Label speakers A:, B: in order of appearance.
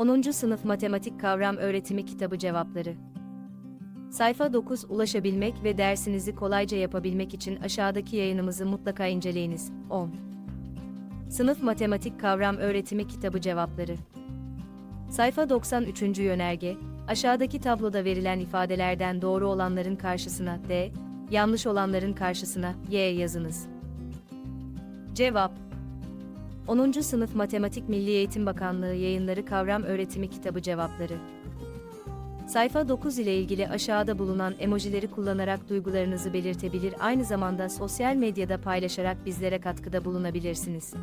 A: 10. Sınıf Matematik Kavram Öğretimi Kitabı Cevapları Sayfa 9 Ulaşabilmek ve dersinizi kolayca yapabilmek için aşağıdaki yayınımızı mutlaka inceleyiniz. 10. Sınıf Matematik Kavram Öğretimi Kitabı Cevapları Sayfa 93. Yönerge, aşağıdaki tabloda verilen ifadelerden doğru olanların karşısına D, yanlış olanların karşısına Y yazınız. Cevap 10. Sınıf Matematik Milli Eğitim Bakanlığı Yayınları Kavram Öğretimi Kitabı Cevapları Sayfa 9 ile ilgili aşağıda bulunan emojileri kullanarak duygularınızı belirtebilir aynı zamanda sosyal medyada paylaşarak bizlere katkıda bulunabilirsiniz.